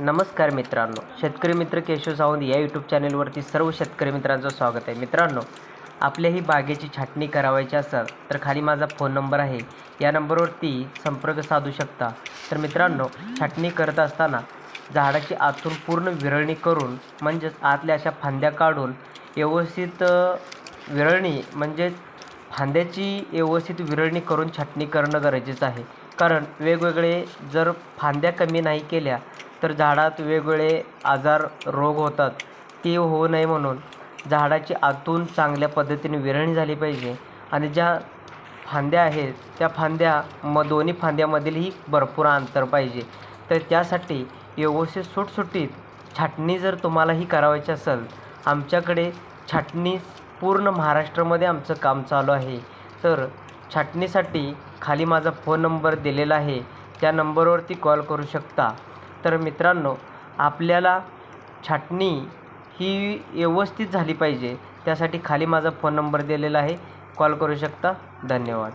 नमस्कार मित्रांनो शेतकरी मित्र केशव सावंत या यूट्यूब चॅनेलवरती सर्व शेतकरी मित्रांचं स्वागत आहे. मित्रांनो आपल्याही बागेची छाटणी करावायची असेल तर खाली माझा फोन नंबर आहे. या नंबरवरती संपर्क साधू शकता. तर मित्रांनो छाटणी करत असताना झाडाची आतून पूर्ण विरळणी करून म्हणजेच आतल्या अशा फांद्या काढून व्यवस्थित विरळणी म्हणजेच फांद्याची व्यवस्थित विरळणी करून छाटणी करणं गरजेचं आहे. कारण वेगवेगळे जर फांद्या कमी नाही केल्या तर झाडात वेगवेगळे आजार रोग होतात. ते होऊ नये म्हणून झाडाची आतून चांगल्या पद्धतीने विरळणी झाली पाहिजे आणि ज्या फांद्या आहेत त्या फांद्या म दोन्ही फांद्यामधीलही भरपूर अंतर पाहिजे. तर त्यासाठी व्यवस्थित सुटसुटीत छाटणी जर तुम्हालाही करावायची असेल आमच्याकडे छाटणी पूर्ण महाराष्ट्रामध्ये आमचं काम चालू आहे. तर छाटणीसाठी खाली माझा फोन नंबर दिलेला आहे. त्या नंबरवरती कॉल करू शकता. तर मित्रांनो आपल्याला छाटणी ही व्यवस्थित झाली पाहिजे. त्यासाठी खाली माझा फोन नंबर दिलेला आहे. कॉल करू शकता? धन्यवाद.